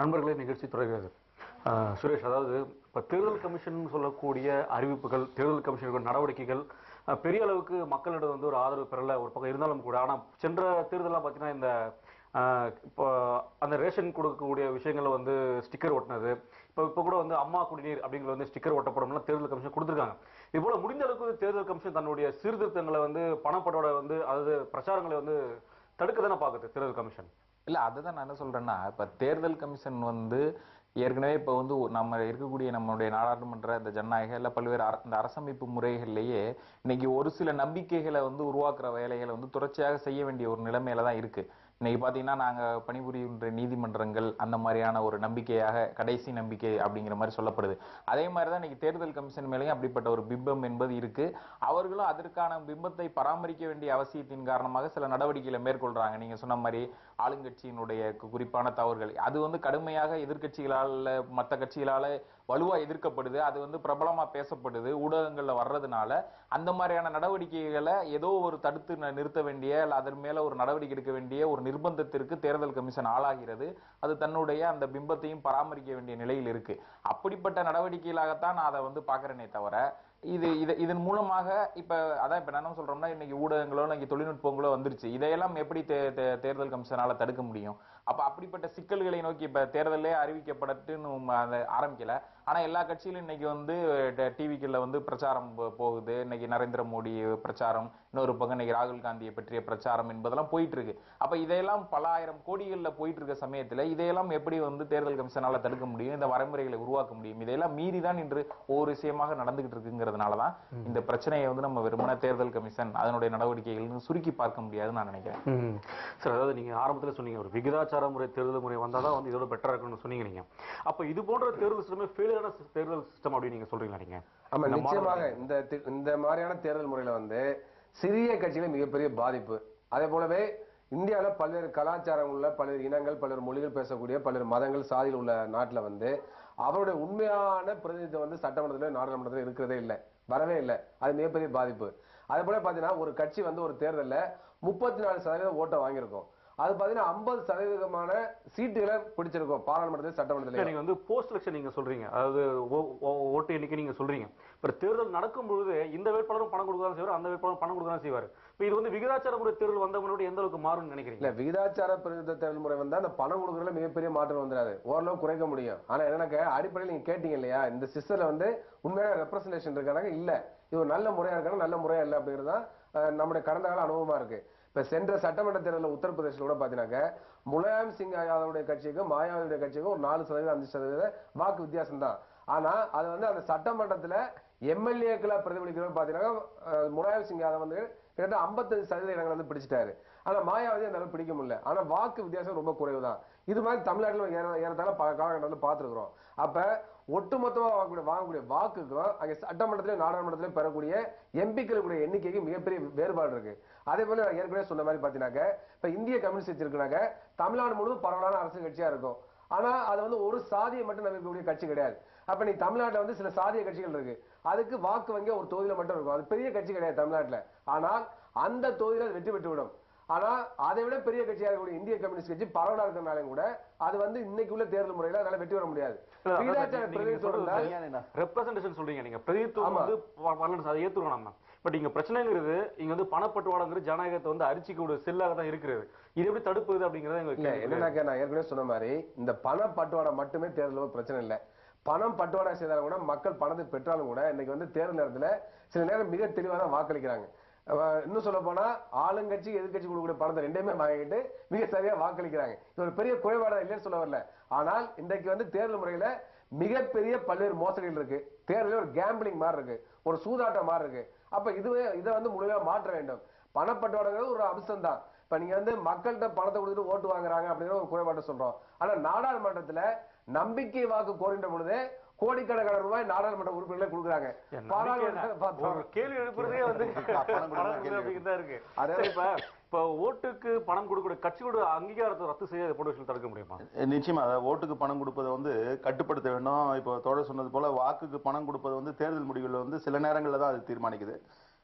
நண்பர்களே நிகழ்ச்சி தொடர்கிறது. சுரேஷ் அதாவது இப்போ தேர்தல் கமிஷன் சொல்லக்கூடிய அறிவிப்புகள் தேர்தல் கமிஷனுக்கு நடவடிக்கைகள் பெரிய அளவுக்கு மக்களிடம் வந்து ஒரு ஆதரவு பெறல ஒரு பக்கம் இருந்தாலும் கூட. ஆனால் சென்ற தேர்தலாம் பார்த்தீங்கன்னா இந்த இப்போ அந்த ரேஷன் கொடுக்கக்கூடிய விஷயங்களை வந்து ஸ்டிக்கர் ஒட்டினது. இப்போ இப்போ கூட வந்து அம்மா குடிநீர் அப்படிங்கிற வந்து ஸ்டிக்கர் ஒட்டப்படும்னா தேர்தல் கமிஷன் கொடுத்துருக்காங்க. இது போல முடிந்த அளவுக்கு தேர்தல் கமிஷன் தன்னுடைய சீர்திருத்தங்களை வந்து பணப்படோட வந்து அதாவது பிரச்சாரங்களை வந்து தடுக்க தானே பார்க்குது தேர்தல் கமிஷன்? இல்ல அதுதான் நான் என்ன சொல்றேன்னா இப்ப தேர்தல் கமிஷன் வந்து ஏற்கனவே இப்ப வந்து நம்ம இருக்கக்கூடிய நம்மளுடைய நாடாளுமன்ற இந்த ஜனநாயக இல்ல பல்வேறு அர- இந்த அரசமைப்பு முறைகள்லயே இன்னைக்கு ஒரு சில நம்பிக்கைகளை வந்து உருவாக்குற வேலைகளை வந்து தொடர்ச்சியாக செய்ய வேண்டிய ஒரு நிலைமையில தான் இருக்கு. இன்னைக்கு பார்த்தீங்கன்னா நாங்கள் பணிபுரிகின்ற நீதிமன்றங்கள் அந்த மாதிரியான ஒரு நம்பிக்கையாக கடைசி நம்பிக்கை அப்படிங்கிற மாதிரி சொல்லப்படுது. அதே மாதிரி தான் இன்னைக்கு தேர்தல் கமிஷன் மேலேயும் அப்படிப்பட்ட ஒரு பிம்பம் என்பது இருக்குது அவர்களும் அதற்கான பிம்பத்தை பராமரிக்க வேண்டிய அவசியத்தின் காரணமாக சில நடவடிக்கைகளை மேற்கொள்கிறாங்க நீங்கள் சொன்ன மாதிரி ஆளுங்கட்சியினுடைய கு- குறிப்பான தவறுகள். அது வந்து கடுமையாக எதிர்கட்சிகளால் மற்ற கட்சிகளால் வலுவா எதிர்க்கப்படுது அது வந்து பிரபலமா பேசப்படுது ஊடகங்கள்ல வர்றதுனால அந்த மாதிரியான நடவடிக்கைகளை ஏதோ ஒரு தடுத்து ந- நிறுத்த வேண்டிய இல்ல அதன் மேல ஒரு நடவடிக்கை எடுக்க வேண்டிய ஒரு நிர்பந்தத்திற்கு தேர்தல் கமிஷன் ஆளாகிறது. அது தன்னுடைய அந்த பிம்பத்தையும் பராமரிக்க வேண்டிய நிலையில் இருக்கு. அப்படிப்பட்ட நடவடிக்கைகளாகத்தான் நான் அதை வந்து பாக்குறேனே தவிர இது இது இதன் மூலமாக இப்ப அதான் இப்ப நான் என்ன சொல்றோம்னா இன்னைக்கு ஊடகங்களோ இன்னைக்கு தொழில்நுட்பங்களோ வந்துருச்சு. இதையெல்லாம் எப்படி தே- தேர்தல் கமிஷனால தடுக்க முடியும்? அப்ப அப்படிப்பட்ட சிக்கல்களை நோக்கி இப்ப தேர்தலே அறிவிக்கப்படட்டுன்னு ஆரம்பிக்கல. ஆனா எல்லா கட்சியிலும் இன்னைக்கு வந்து டிவிக்கள்ல வந்து பிரச்சாரம் போகுது. இன்னைக்கு நரேந்திர மோடி பிரச்சாரம் இன்னொரு பக்கம் இன்னைக்கு ராகுல் காந்தியை பற்றிய பிரச்சாரம் என்பதெல்லாம் போயிட்டு இருக்கு அப்ப இதையெல்லாம் பல ஆயிரம் கோடிகள்ல போயிட்டு இருக்க சமயத்துல இதையெல்லாம் எப்படி வந்து தேர்தல் கமிஷனால தடுக்க முடியும்? இந்த வரைமுறைகளை உருவாக்க முடியும்? இதையெல்லாம் மீறி தான் இன்று ஒவ்வொரு விஷயமாக நடந்துகிட்டு இருக்குங்கிறதுனாலதான் இந்த பிரச்சனையை வந்து நம்ம வெறுமனே தேர்தல் கமிஷன் அதனுடைய நடவடிக்கைகள்னு சுருக்கி பார்க்க முடியாதுன்னு நான் நினைக்கிறேன். சார் அதாவது நீங்க ஆரம்பத்துல சொன்னீங்க ஒரு விகிதாச்சார முறை தேர்தல் முறை வந்தாதான் வந்து இதோட பெட்டரா இருக்கும்னு சொன்னீங்க நீங்க. அப்ப இது போன்ற தேர்தல் சிஸ்டமே ஃபெயிலியரான தேர்தல் சிஸ்டம் அப்படின்னு நீங்க சொல்றீங்களா நீங்க? ஆமா நிச்சயமாக இந்த இந்த மாதிரியான தேர்தல் முறையில வந்து சிறிய கட்சிகளுக்கு மிகப்பெரிய பாதிப்பு. அதே போலவே இந்தியாவில் பல்வேறு கலாச்சாரம் உள்ள பல்வேறு இனங்கள் பல்வேறு மொழிகள் பேசக்கூடிய பல்வேறு மதங்கள் சாதியில் உள்ள நாட்டுல வந்து அவருடைய உண்மையான பிரதிநிதித்துவம் வந்து சட்டமன்றத்தில் நாடாளுமன்றத்தில் இருக்கிறதே இல்லை. வரவே இல்லை. அது மிகப்பெரிய பாதிப்பு. அதே போல பாத்தீங்கன்னா ஒரு கட்சி வந்து ஒரு தேர்தல்ல முப்பத்தி நாலு சதவீதம் ஓட்டை வாங்கியிருக்கும். அது பாத்தீங்கன்னா ஐம்பது சதவீதமான சீட்டுகளை பிடிச்சிருக்கும் பாராளுமன்றத்தில் சட்டமன்றத்தில். நீங்க வந்து போஸ்ட் எலெக்ஷன் நீங்க சொல்றீங்க. அதாவது ஓட்டு எண்ணிக்கை நீங்க சொல்றீங்க. இப்ப தேர்தல் நடக்கும் பொழுது இந்த வேட்பாளரும் பணம் கொடுக்கலாம் செய்வார் அந்த வேட்பாளரும் பணம் கொடுக்கலாம் செய்வார். இப்ப இது வந்து விகிதாச்சார முறை தேர்தல் வந்தவங்களோட எந்த அளவுக்கு மாறும்னு நினைக்கிறீங்க? இல்ல விகிதாச்சார தேர்தல் முறை வந்தா அந்த பணம் கொடுக்கறதுல மிகப்பெரிய மாற்றம் வந்துடாது ஓரளவு குறைக்க முடியும். ஆனா என்னன்னாக்க அடிப்படையில் நீங்க கேட்டீங்க இல்லையா இந்த சிஸ்டர்ல வந்து உண்மையான ரெப்ரசன்டேஷன் இருக்காங்க. இல்ல இது ஒரு நல்ல முறையா இருக்காங்க நல்ல முறையா இல்ல அப்படிங்கிறது தான் நம்முடைய கடந்த கால அனுபவமா இருக்கு. இப்ப சென்ற சட்டமன்ற தேர்தலில் உத்தரப்பிரதேசில் கூட பாத்தீங்கன்னாக்க முலாயம் சிங் யாதவுடைய கட்சிக்கும் மாயாவதியுடைய கட்சிக்கும் ஒரு நாலு சதவீதம் அஞ்சு சதவீத வாக்கு வித்தியாசம் தான் ஆனா அது வந்து அந்த சட்டமன்றத்துல எம்எல்ஏக்களை பிரதிபலிக்கிறது பாத்தீங்கன்னா முலாயம் சிங் யாதவ் வந்து கிட்டத்தட்ட 55% சதவீத இடங்கள் வந்து பிடிச்சிட்டாரு. ஆனா மாயாவதி அந்த அளவுக்கு பிடிக்க முடியல. ஆனா வாக்கு வித்தியாசம் ரொம்ப குறைவு தான் இது மாதிரி தமிழ்நாட்டில் ஏற ஏறத்தாழ பல காலகட்டத்தில் பார்த்துருக்குறோம். அப்ப ஒட்டுமொத்தமாக வாங்கக்கூடிய வாங்கக்கூடிய வாக்குக்கும் அங்கே சட்டமன்றத்திலையும் நாடாளுமன்றத்திலையும் பெறக்கூடிய எம்பிக்களுடைய எண்ணிக்கைக்கு மிகப்பெரிய வேறுபாடு இருக்கு. அதே போல நான் ஏற்கனவே சொன்ன மாதிரி பார்த்தீங்கன்னாக்க இப்போ இந்திய கம்யூனிஸ்ட் கட்சி இருக்குனாக்க தமிழ்நாடு முழுவதும் பரவலான அரசு கட்சியாக இருக்கும். ஆனா அது வந்து ஒரு சாதியை மட்டும் நம்பிக்கக்கூடிய கட்சி கிடையாது. அப்ப நீ தமிழ்நாட்டில் வந்து சில சாதிய கட்சிகள் இருக்கு. அதுக்கு வாக்கு வங்கி ஒரு தொகுதியில மட்டும் இருக்கும். அது பெரிய கட்சி கிடையாது தமிழ்நாட்டில். ஆனால் அந்த தொகுதியில் வெற்றி பெற்று விடும் ஆனா அதை விட பெரிய கட்சியா இருக்கக்கூடிய இந்திய கம்யூனிஸ்ட் கட்சி பரவலா இருக்கிறனாலும் கூட அது வந்து இன்னைக்கு உள்ள தேர்தல் முறையில அதனால வெற்றி பெற முடியாது. ரெப்ரசன்டேஷன் சொல்றீங்க நீங்க. பிரதித்துவம். வந்து வ- வரலன்னு அதை ஏத்துக்கணும் நம்ம. பட் இங்க பிரச்சனைங்கிறது இங்க வந்து பணப்பட்டுவாடங்கிறது ஜனநாயகத்தை வந்து அரிச்சிக்கூட செல்லாக தான் இருக்கிறது. இது எப்படி தடுப்பது அப்படிங்கறது எங்க இல்ல கேள்வி. என்னன்னாக்க நான் ஏற்கனவே சொன்ன மாதிரி இந்த பண பட்டுவாடா மட்டுமே தேர்தல் பிரச்சனை இல்ல. பணம் பட்டுவாடா செய்தாலும் கூட மக்கள் பணத்தை பெற்றாலும் கூட இன்னைக்கு வந்து தேர்தல் நேரத்துல சில நேரம் மிக தெளிவா தான் வாக்களிக்கிறாங்க. இன்னும் சொல்ல போனா ஆளுங்கட்சி எதிர்கட்சி கொடுக்கக்கூடிய பணத்தை ரெண்டுமே வாங்கிட்டு மிக சரியா வாக்களிக்கிறாங்க. இது ஒரு பெரிய குறைபாடு இல்லைன்னு சொல்ல வரல. ஆனால் இன்றைக்கு வந்து தேர்தல் முறையில மிகப்பெரிய பல்வேறு மோசடிகள் இருக்கு. தேர்தலில் ஒரு கேம்பிளிங் மாதிரி இருக்கு. ஒரு சூதாட்டம் மாதிரி இருக்கு. அப்ப இதுவே இதை வந்து முழுமையா மாற்ற வேண்டும். பணப்பட்டுவாடங்கிறது ஒரு அம்சம் தான். இப்ப நீங்க வந்து மக்கள்கிட்ட பணத்தை கொடுத்துட்டு ஓட்டு வாங்குறாங்க அப்படிங்கிற ஒரு குறைபாட்டை சொல்றோம். ஆனா நாடாளுமன்றத்துல நம்பிக்கை வாக்கு கோரின்ற பொழுது கோடிக்கணக்கான ரூபாய் நாடாளுமன்ற உறுப்பினர்களே கொடுக்குறாங்க. கேள்வி எழுப்புறதே வந்து இருக்கு. அதே- சரி, இப்ப இப்ப ஓட்டுக்கு பணம் கொடுக்கக்கூடிய கட்சியோட அங்கீகாரத்தை ரத்து செய்ய போட்ட விஷயம் தடுக்க முடியுமா? நிச்சயமா அதாவது ஓட்டுக்கு பணம் கொடுப்பதை வந்து கட்டுப்படுத்த வேண்டும் இப்போ தோழர் சொன்னது போல வாக்குக்கு பணம் கொடுப்பது வந்து தேர்தல் முடிவுகள் வந்து சில நேரங்களில் தான் அது தீர்மானிக்குது.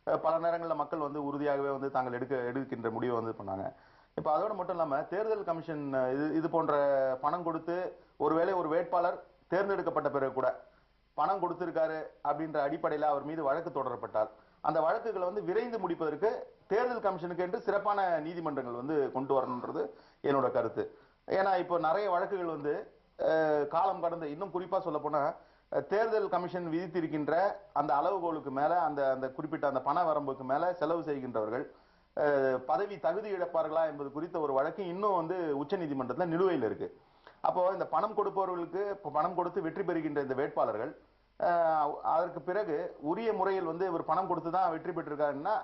பல நேரங்களில் மக்கள் வந்து உறுதியாகவே வந்து தாங்கள் எடுக்க எடுக்கின்ற முடிவை வந்து பண்ணாங்க. இப்போ அதோட மட்டும் இல்லாம தேர்தல் கமிஷன் இது இது போன்ற பணம் கொடுத்து ஒருவேளை ஒரு வேட்பாளர் தேர்ந்தெடுக்கப்பட்ட பிறகு கூட பணம் கொடுத்திருக்காரு அப்படின்ற அடிப்படையில் அவர் மீது வழக்கு தொடரப்பட்டால் அந்த வழக்குகளை வந்து விரைந்து முடிப்பதற்கு தேர்தல் கமிஷனுக்கு என்று சிறப்பான நீதிமன்றங்கள் வந்து கொண்டு வரணுன்றது என்னோட கருத்து. ஏன்னா இப்போ நிறைய வழக்குகள் வந்து காலம் கடந்த இன்னும் குறிப்பாக சொல்லப்போனால் தேர்தல் கமிஷன் விதித்திருக்கின்ற அந்த அளவுகோலுக்கு மேலே அந்த அந்த குறிப்பிட்ட அந்த பண வரம்புக்கு மேலே செலவு செய்கின்றவர்கள் பதவி தகுதி இழப்பார்களா என்பது குறித்த ஒரு வழக்கு இன்னும் வந்து உச்சநீதிமன்றத்தில் நிலுவையில் இருக்குது அப்போ இந்த பணம் கொடுப்பவர்களுக்கு பணம் கொடுத்து வெற்றி பெறுகின்ற இந்த வேட்பாளர்கள் அதற்கு பிறகு உரிய முறையில் வந்து இவர் பணம் கொடுத்து தான் வெற்றி பெற்றிருக்காருன்னா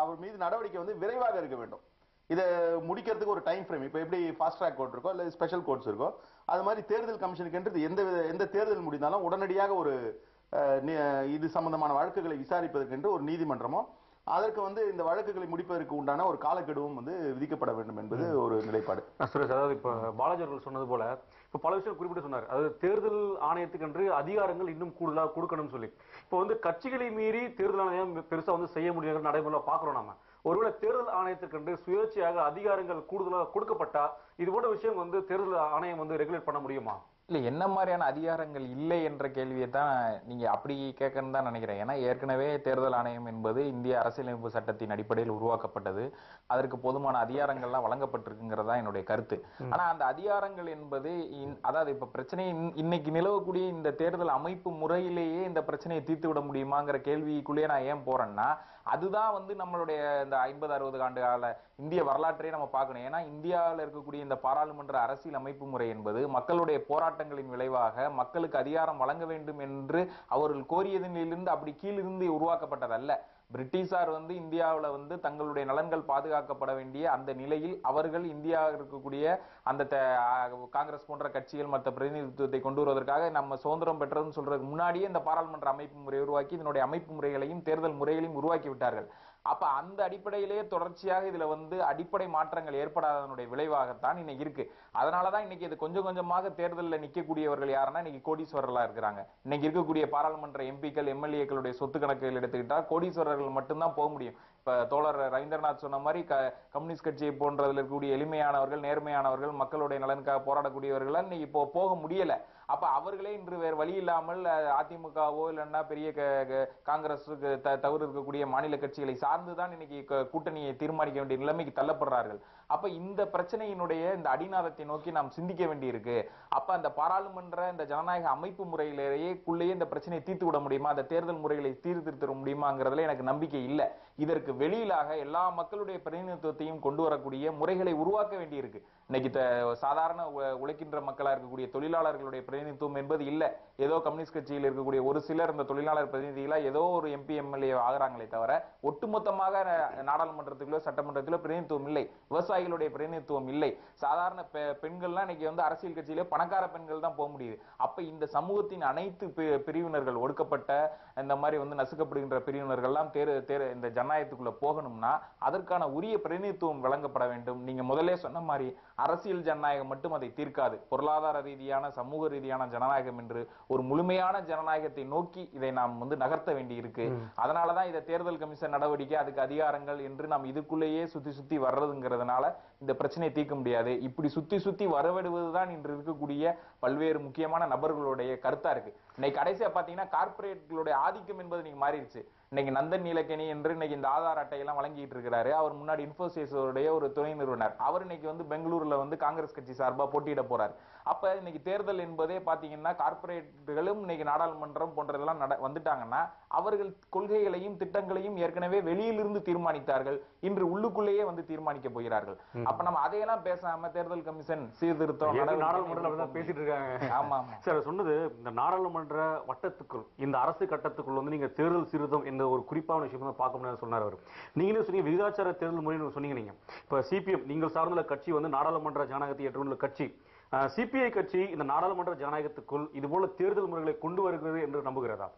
அவர் மீது நடவடிக்கை வந்து விரைவாக இருக்க வேண்டும். இதை முடிக்கிறதுக்கு ஒரு டைம் ஃப்ரேம் இப்போ எப்படி ஃபாஸ்ட் ட்ராக் கோர்ட் இருக்கோ இல்லை ஸ்பெஷல் கோர்ட்ஸ் இருக்கோ அது மாதிரி தேர்தல் கமிஷனுக்கு எந்த வித- எந்த தேர்தல் முடிந்தாலும் உடனடியாக ஒரு இது சம்பந்தமான வழக்குகளை விசாரிப்பதற்கென்று ஒரு நீதிமன்றமோ அதற்கு வந்து இந்த வழக்குகளை முடிப்பதற்கு உண்டான ஒரு காலக்கெடுவும் வந்து விதிக்கப்பட வேண்டும் என்பது ஒரு நிலைப்பாடு. சுரேஷ் அதாவது இப்ப பாலாஜி அவர்கள் சொன்னது போல இப்ப பல விஷயம் குறிப்பிட்டு சொன்னார். அதாவது தேர்தல் ஆணையத்துக்கென்று அதிகாரங்கள் இன்னும் கூடுதலா கொடுக்கணும்னு சொல்லி. இப்போ வந்து கட்சிகளை மீறி தேர்தல் ஆணையம் பெருசா வந்து செய்ய முடியாத நடைமுறை பாக்குறோம் நாம. ஒருவேளை தேர்தல் ஆணையத்துக்கென்று சுயேட்சையாக அதிகாரங்கள் கூடுதலா கொடுக்கப்பட்டா இது போன்ற விஷயம் வந்து தேர்தல் ஆணையம் வந்து ரெகுலேட் பண்ண முடியுமா? இல்ல என்ன மாதிரியான அதிகாரங்கள் இல்லை என்ற கேள்வியை தான் நீங்க அப்படி கேட்கணும் தான் நினைக்கிறேன். ஏன்னா ஏற்கனவே தேர்தல் ஆணையம் என்பது இந்திய அரசியலமைப்பு சட்டத்தின் அடிப்படையில் உருவாக்கப்பட்டது. அதற்கு போதுமான அதிகாரங்கள்லாம் வழங்கப்பட்டிருக்குங்கிறதா என்னுடைய கருத்து. ஆனா அந்த அதிகாரங்கள் என்பது அதாவது இப்ப பிரச்சனை இன்- இன்னைக்கு நிலவக்கூடிய இந்த தேர்தல் அமைப்பு முறையிலேயே இந்த பிரச்சனையை தீர்த்து விட முடியுமாங்கிற கேள்விக்குள்ளேயே நான் ஏன் போறேன்னா அதுதான் வந்து நம்மளுடைய இந்த ஐம்பது அறுபது ஆண்டு கால இந்திய வரலாற்றையே நம்ம பார்க்கணும். ஏன்னா இந்தியாவில் இருக்கக்கூடிய இந்த பாராளுமன்ற அரசியல் அமைப்பு முறை என்பது மக்களுடைய போராட்டங்களின் விளைவாக மக்களுக்கு அதிகாரம் வழங்க வேண்டும் என்று அவர்கள் கோரியதிலிருந்து அப்படி கீழிருந்து உருவாக்கப்பட்டதல்ல. பிரிட்டிஷார் வந்து இந்தியாவில் வந்து தங்களுடைய நலன்கள் பாதுகாக்கப்பட வேண்டிய அந்த நிலையில் அவர்கள் இந்தியாவில் இருக்கக்கூடிய அந்த த- காங்கிரஸ் போன்ற கட்சிகள் மற்ற பிரதிநிதித்துவத்தை கொண்டு வருவதற்காக நம்ம சுதந்திரம் பெற்றதுன்னு சொல்றதுக்கு முன்னாடியே இந்த பாராளுமன்ற அமைப்பு முறை உருவாக்கி இதனுடைய அமைப்பு முறைகளையும் தேர்தல் முறைகளையும் உருவாக்கி விட்டார்கள். அப்ப அந்த அடிப்படையிலேயே தொடர்ச்சியாக இதுல வந்து அடிப்படை மாற்றங்கள் ஏற்படாததனுடைய விளைவாகத்தான் இன்னைக்கு இருக்கு. அதனாலதான் இன்னைக்கு இது கொஞ்சம் கொஞ்சமாக தேர்தலில் நிக்கக்கூடியவர்கள் யாருன்னா இன்னைக்கு கோடீஸ்வரர்களா இருக்கிறாங்க. இன்னைக்கு இருக்கக்கூடிய பாராளுமன்ற எம்பிக்கள் எம்எல்ஏக்களுடைய சொத்து கணக்குகள் எடுத்துக்கிட்டா கோடீஸ்வரர்கள் மட்டும்தான் போக முடியும். இப்ப தோழர் ரவீந்திரநாத் சொன்ன மாதிரி கம்யூனிஸ்ட் கட்சியை போன்றதுல இருக்கக்கூடிய எளிமையானவர்கள் நேர்மையானவர்கள் மக்களுடைய நலனுக்காக போராடக்கூடியவர்கள் இன்னைக்கு இப்போ போக முடியல. அப்ப அவர்களே இன்று வேறு வழி இல்லாமல் அதிமுகவோ இல்லைன்னா பெரிய க- காங்கிரஸுக்கு த- இருக்கக்கூடிய மாநில கட்சிகளை சார்ந்துதான் இன்னைக்கு கூட்டணியை தீர்மானிக்க வேண்டிய நிலைமைக்கு தள்ளப்படுறார்கள். அப்ப இந்த பிரச்சனையினுடைய இந்த அடிநாதத்தை நோக்கி நாம் சிந்திக்க வேண்டியிருக்கு. அப்ப அந்த பாராளுமன்ற இந்த ஜனநாயக அமைப்பு முறையிலேயே குள்ளேயே இந்த பிரச்சனையை தீர்த்து விட முடியுமா? அந்த தேர்தல் முறைகளை தீர்த்திருத்த முடியுமாங்கிறதுல எனக்கு நம்பிக்கை இல்லை. இதற்கு வெளியிலாக எல்லா மக்களுடைய பிரதிநிதித்துவத்தையும் கொண்டு வரக்கூடிய முறைகளை உருவாக்க வேண்டியிருக்கு. இன்னைக்கு சாதாரண உ- உழைக்கின்ற மக்களா இருக்கக்கூடிய தொழிலாளர்களுடைய பிரதிநிதித்துவம் என்பது இல்ல. ஏதோ கம்யூனிஸ்ட் கட்சியில் இருக்கக்கூடிய ஒரு சிலர் இந்த தொழிலாளர் பிரதிநிதிகளா ஏதோ ஒரு எம்பி எம்எல்ஏ ஆகுறாங்களே தவிர ஒட்டுமொத்தமாக நா- நாடாளுமன்றத்திலோ சட்டமன்றத்திலோ பிரதிநிதித்துவம் இல்லை. விவசாயிகளுடைய பிரதிநிதித்துவம் இல்லை. சாதாரண பெண்கள்லாம் இன்னைக்கு வந்து அரசியல் கட்சியிலே பணக்கார பெண்கள் தான் போக முடியுது. அப்ப இந்த சமூகத்தின் அனைத்து பிரிவினர்கள் ஒடுக்கப்பட்ட இந்த மாதிரி வந்து நசுக்கப்படுகின்ற பிரிவினர்கள்லாம் தேர் தேர் இந்த ஜனநாயகத்துக்குள்ள போகணும்னா அதற்கான உரிய பிரதிநிதித்துவம் வழங்கப்பட வேண்டும். நீங்க முதல்ல சொன்ன மாதிரி அரசியல் ஜனநாயகம் மட்டும் அதை தீர்க்காது. பொருளாதார ரீதியான சமூக ரீதியான ஜனநாயகம் என்று ஒரு முழுமையான ஜனநாயகத்தை நோக்கி இதை நாம் வந்து நகர்த்த வேண்டி இருக்கு அதனாலதான் இதை தேர்தல் கமிஷன் நடவடிக்கை அதுக்கு அதிகாரங்கள் என்று நாம் இதுக்குள்ளேயே சுத்தி சுத்தி வர்றதுங்கிறதுனால இந்த பிரச்சனையை தீர்க்க முடியாது. இப்படி சுத்தி சுத்தி வரவிடுவதுதான் இன்று இருக்கக்கூடிய பல்வேறு முக்கியமான நபர்களுடைய கருத்தா இருக்கு. இன்னைக்கு கடைசியா பாத்தீங்கன்னா கார்ப்பரேட்களுடைய ஆதிக்கம் என்பது இன்னைக்கு மாறிடுச்சு. இன்னைக்கு நந்தன் நீலக்கணி என்று இன்னைக்கு இந்த ஆதார் அட்டையெல்லாம் வழங்கிட்டு இருக்கிறாரு. அவர் முன்னாடி இன்ஃபோசிஸ் உடைய ஒரு துணை நிறுவனர் அவர் இன்னைக்கு வந்து பெங்களூர்ல வந்து காங்கிரஸ் கட்சி சார்பா போட்டியிட போறார். அப்ப இன்னைக்கு தேர்தல் என்பதே பாத்தீங்கன்னா கார்ப்பரேட்டுகளும் இன்னைக்கு நாடாளுமன்றம் போன்றதெல்லாம் நட வந்துட்டாங்கன்னா அவர்கள் கொள்கைகளையும் திட்டங்களையும் ஏற்கனவே வெளியிலிருந்து தீர்மானித்தார்கள். இன்று உள்ளுக்குள்ளேயே வந்து தீர்மானிக்க போகிறார்கள். அப்ப நம்ம அதையெல்லாம் பேசாம தேர்தல் கமிஷன் சீர்திருத்தம் நாடாளுமன்றத்தில் பேசிட்டு இருக்காங்க. ஆமா ஆமா. சார் சொன்னது இந்த நாடாளுமன்ற வட்டத்துக்குள் இந்த அரசு கட்டத்துக்குள் வந்து நீங்க தேர்தல் சீர்திருத்தம் என்ற ஒரு குறிப்பான விஷயம் தான் பார்க்க முடியாது சொன்னார் அவர். நீங்களே சொன்னீங்க விகிதாச்சார தேர்தல் முறைன்னு சொன்னீங்க நீங்க. இப்ப சிபிஎம் நீங்கள் சார்ந்துள்ள கட்சி வந்து நாடாளுமன்ற ஜனநாயகத்தை ஏற்றுள்ள கட்சி. சிபிஐ கட்சி இந்த நாடாளுமன்ற ஜனநாயகத்துக்குள் இது போல தேர்தல் முறைகளை கொண்டு வருகிறது என்று நம்புகிறதா?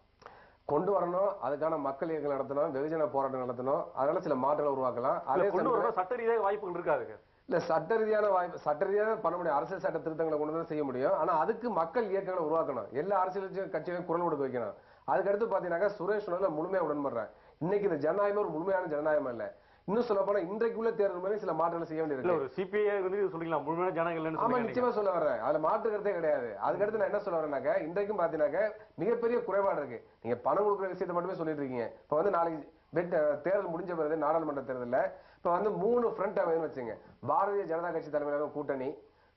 கொண்டு வரணும் அதுக்கான மக்கள் இயக்கம் நடத்தணும் வெகுஜன போராட்டம் நடத்தணும் அதனால சில மாற்றங்களை உருவாக்கலாம். அதே கொண்டு வரணும் சட்ட ரீதியாக வாய்ப்புகள் இருக்காது இல்ல சட்ட ரீதியான வாய்ப்பு சட்ட ரீதியாக பண்ண முடியும். அரசியல் சட்ட திருத்தங்களை கொண்டு வந்து செய்ய முடியும். ஆனா அதுக்கு மக்கள் இயக்கங்களை உருவாக்கணும். எல்லா அரசியல் கட்சி- கட்சிகளையும் குரல் கொடுக்க வைக்கணும். அதுக்கடுத்து பாத்தீங்கன்னாக்கா சுரேஷ் சொன்னதுல முழுமையா உடன்படுறேன். இன்னைக்கு இந்த ஜனநாயகம் ஒரு முழுமையான ஜனநாயகம் இல்ல. இன்னும் சொல்ல போனா இன்றைக்குள்ள தேர்தல் முறை சில மாற்றங்கள் செய்ய வேண்டியிருக்கு. ஒரு சிபிஐ வந்து சொல்லிக்கலாம் முழுமையான ஜனங்கள் ஆமா நிச்சயமா சொல்ல வர்றேன். அதுல மாற்றுக்கிறதே கிடையாது. அதுக்கடுத்து நான் என்ன சொல்ல வரேன்னாக்க இன்றைக்கும் பாத்தீங்கன்னாக்க மிகப்பெரிய குறைபாடு இருக்கு. நீங்க பணம் கொடுக்குற விஷயத்தை மட்டுமே சொல்லிட்டு இருக்கீங்க. இப்ப வந்து நாளைக்கு தேர்தல் முடிஞ்ச பிறகு நாடாளுமன்ற தேர்தல்ல இப்ப வந்து மூணு ஃப்ரண்ட் அமைன்னு வச்சுங்க பாரதிய ஜனதா கட்சி தலைமையிலான கூட்டணி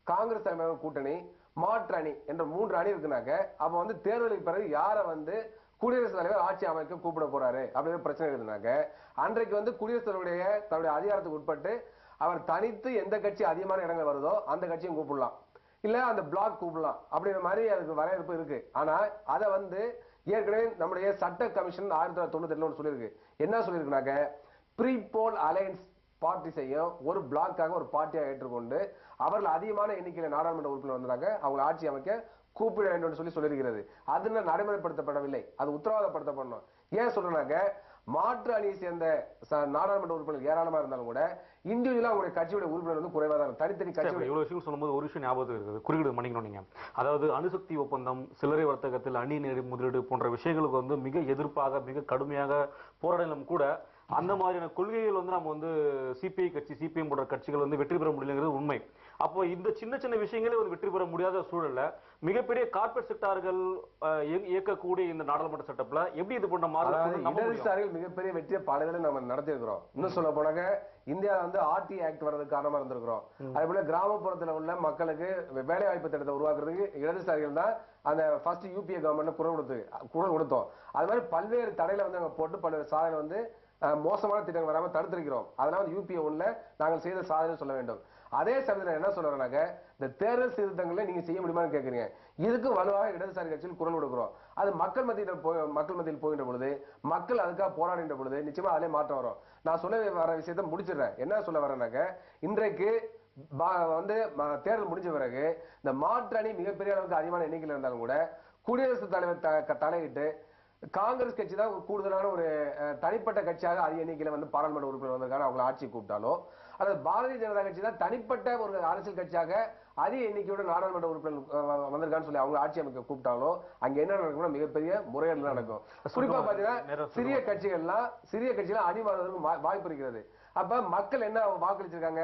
காங்கிரஸ் தலைமையிலான கூட்டணி மாற்று அணி என்ற மூன்று அணி இருக்குனாக்க அப்ப வந்து தேர்தலுக்கு பிறகு யாரை வந்து குடியரசுத் தலைவர் ஆட்சி அமைக்க கூப்பிட போறாரு? அப்படின்னு பிரச்சனை இருக்குதுனாக்க அன்றைக்கு வந்து குடியரசுத் தலைவருடைய தன்னுடைய அதிகாரத்துக்கு உட்பட்டு அவர் தனித்து எந்த கட்சி அதிகமான இடங்கள் வருதோ அந்த கட்சியும் கூப்பிடலாம். இல்ல அந்த பிளாக் கூப்பிடலாம். அப்படிங்கிற மாதிரி அதுக்கு வரையறுப்பு இருக்கு. ஆனா அதை வந்து ஏற்கனவே நம்முடைய சட்ட கமிஷன் ஆயிரத்தி தொள்ளாயிரத்தி தொண்ணூத்தி ஒன்று சொல்லியிருக்கு. என்ன சொல்லியிருக்குனாக்க ப்ரீ போல் அலையன்ஸ் பார்ட்டிஸையும் ஒரு பிளாக்காக ஒரு பார்ட்டியாக ஏற்றுக்கொண்டு அவர்கள் அதிகமான எண்ணிக்கையில நாடாளுமன்ற உறுப்பினர் வந்தாங்க. அவங்க ஆட்சி அமைக்க கூப்பிட வேண்டும் சொல்லி சொல்லியிருக்கிறது. அது நடைமுறைப்படுத்தப்படவில்லை. அது உத்தரவாதப்படுத்தப்படணும். ஏன் சொல்றேனாக்க மாற்று அணியை சேர்ந்த நாடாளுமன்ற உறுப்பினர் ஏராளமா இருந்தாலும் கூட இண்டிவிஜுவலா அவங்களுடைய கட்சியுடைய உறுப்பினர் வந்து குறைவா தான். தனித்தனி கட்சியுடைய இவ்வளவு விஷயம் சொல்லும்போது ஒரு விஷயம் ஞாபகத்துக்கு இருக்குது. குறுக்கீடு மன்னிக்கணும் நீங்க. அதாவது அணுசக்தி ஒப்பந்தம் சில்லறை வர்த்தகத்தில் அணி முதலீடு போன்ற விஷயங்களுக்கு வந்து மிக எதிர்ப்பாக மிக கடுமையாக போராடினாலும் கூட அந்த மாதிரியான கொள்கைகள் வந்து நம்ம வந்து சிபிஐ கட்சி சிபிஎம் போன்ற கட்சிகள் வந்து வெற்றி பெற முடியலங்கிறது உண்மை. அப்போ இந்த சின்ன சின்ன விஷயங்களே வந்து வெற்றி பெற முடியாத சூழல்ல மிகப்பெரிய கார்ப்பரேட் செக்டார்கள் இயக்கக்கூடிய இந்த நாடாளுமன்ற செட்டப்ல எப்படி இது போன்ற மாறுதல் மிகப்பெரிய வெற்றியை பல நம்ம நடத்தியிருக்கிறோம். இன்னும் சொல்ல போனாக்க இந்தியா வந்து ஆர்டி ஆக்ட் வர்றதுக்கு காரணமா இருந்திருக்கிறோம். அதே போல கிராமப்புறத்துல உள்ள மக்களுக்கு வேலை வாய்ப்பு திட்டத்தை உருவாக்குறதுக்கு இடதுசாரிகள் தான் அந்த ஃபர்ஸ்ட் யூபிஏ கவர்மெண்ட் குரல் கொடுத்து குரல் கொடுத்தோம். அது மாதிரி பல்வேறு தடையில வந்து அங்க போட்டு பல்வேறு சாதனை வந்து மோசமான திட்டங்கள் வராமல் தடுத்திருக்கிறோம். அதனால வந்து யூபிஏ ஒன்ல நாங்கள் செய்த சாதனை சொல்ல வேண்டும். அதே சமயத்தில் என்ன சொல்றேன்னாக்க இந்த தேர்தல் சீர்திருத்தங்களை நீங்க செய்ய முடியுமான்னு கேட்குறீங்க இதுக்கு வலுவாக இடதுசாரி கட்சியில் குரல் கொடுக்குறோம். அது மக்கள் மத்தியில் போய் மக்கள் மத்தியில் போகின்ற பொழுது மக்கள் அதுக்காக போராடுகின்ற பொழுது நிச்சயமா அதிலே மாற்றம் வரும். நான் சொல்ல வர விஷயத்த முடிச்சிடுறேன். என்ன சொல்ல வரேன்னாக்க இன்றைக்கு வந்து ம- தேர்தல் முடிஞ்ச பிறகு இந்த மாற்று அணி மிகப்பெரிய அளவுக்கு அதிகமான எண்ணிக்கையில் இருந்தாலும் கூட குடியரசுத் தலைவர் த- க- தலையிட்டு காங்கிரஸ் கட்சி தான் கூடுதலான ஒரு தனிப்பட்ட கட்சியாக அதிக எண்ணிக்கையில வந்து பாராளுமன்ற உறுப்பினர் வந்திருக்காங்க. அவங்களை ஆட்சி கூப்பிட்டாலோ அல்லது பாரதிய ஜனதா கட்சி தான் தனிப்பட்ட ஒரு அரசியல் கட்சியாக அதிக எண்ணிக்கையோட நாடாளுமன்ற உறுப்பினர் வந்திருக்கான்னு சொல்லி அவங்க ஆட்சி அமைக்க கூப்பிட்டாலோ அங்க என்ன நடக்கும்னா மிகப்பெரிய முறையீடு நடக்கும். குறிப்பா பாத்தீங்கன்னா சிறிய கட்சிகள்லாம் சிறிய கட்சிகள் அடி மாறுவதற்கு வா- வாய்ப்பு இருக்கிறது. அப்ப மக்கள் என்ன வாக்களிச்சிருக்காங்க?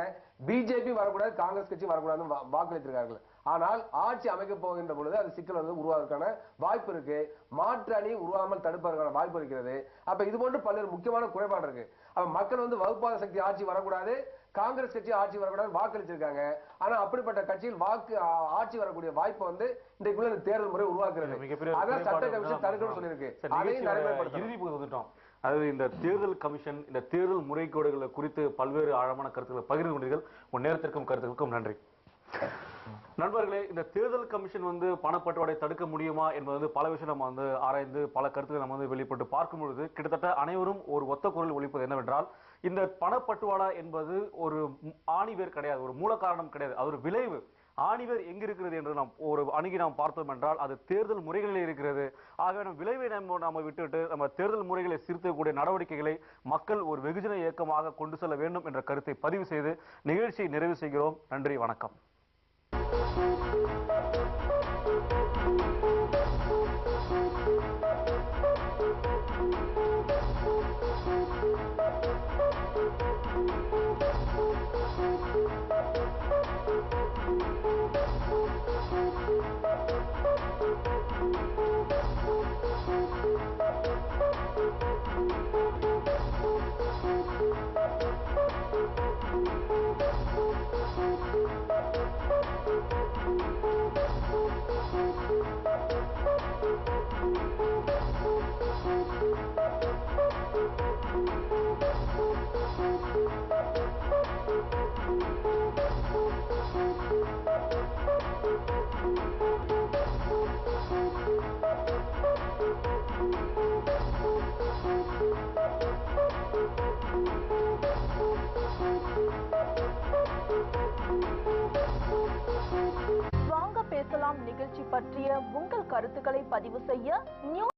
பிஜேபி வரக்கூடாது காங்கிரஸ் கட்சி வரக்கூடாதுன்னு வா- வாக்களித்திருக்கார்கள் ஆனால் ஆட்சி அமைக்க போகின்ற பொழுது அது சிக்கல் வந்து உருவாவதற்கான வாய்ப்பு இருக்கு. மாற்று அணி உருவாமல் தடுப்பதற்கான வாய்ப்பு இருக்கிறது. அப்ப இது போன்று பல்வேறு முக்கியமான குறைபாடு இருக்கு. அப்ப மக்கள் வந்து வகுப்பாத சக்தி ஆட்சி வரக்கூடாது காங்கிரஸ் கட்சி ஆட்சி வரக்கூடாது வாக்களிச்சிருக்காங்க. ஆனா அப்படிப்பட்ட கட்சியில் வாக்கு ஆட்சி வரக்கூடிய வாய்ப்பு வந்து இன்றைக்குள்ள தேர்தல் முறை உருவாக்குறது அதான் சட்ட கமிஷன் தடுக்கணும்னு சொல்லியிருக்கு. அதையும் இறுதி வந்துட்டோம். அதாவது இந்த தேர்தல் கமிஷன் இந்த தேர்தல் முறைகேடுகளை குறித்து பல்வேறு ஆழமான கருத்துக்களை பகிர்ந்து கொண்டீர்கள். உன் நேரத்திற்கும் கருத்துக்களுக்கும் நன்றி. நண்பர்களே இந்த தேர்தல் கமிஷன் வந்து பணப்பட்டுவாடை தடுக்க முடியுமா என்பது வந்து பல விஷயம் நம்ம வந்து ஆராய்ந்து பல கருத்துக்களை நம்ம வந்து வெளிப்பட்டு பார்க்கும் பொழுது கிட்டத்தட்ட அனைவரும் ஒரு ஒத்த குரல் ஒழிப்பது என்னவென்றால் இந்த பணப்பட்டுவாடா என்பது ஒரு ஆணிவேர் கிடையாது ஒரு மூல காரணம் கிடையாது. அது ஒரு விளைவு. ஆணிவேர் எங்க இருக்கிறது என்று நாம் ஒரு அணுகி நாம் பார்த்தோம் என்றால் அது தேர்தல் முறைகளில் இருக்கிறது. ஆகவே நம் விளைவை நம்ம நாம் விட்டுவிட்டு நம்ம தேர்தல் முறைகளை சீர்திருத்தக்கூடிய நடவடிக்கைகளை மக்கள் ஒரு வெகுஜன இயக்கமாக கொண்டு செல்ல வேண்டும் என்ற கருத்தை பதிவு செய்து நிகழ்ச்சியை நிறைவு செய்கிறோம். நன்றி வணக்கம். வாங்க பேசலாம் பற்றிய உங்கள் கருத்துக்களை பதிவு செய்ய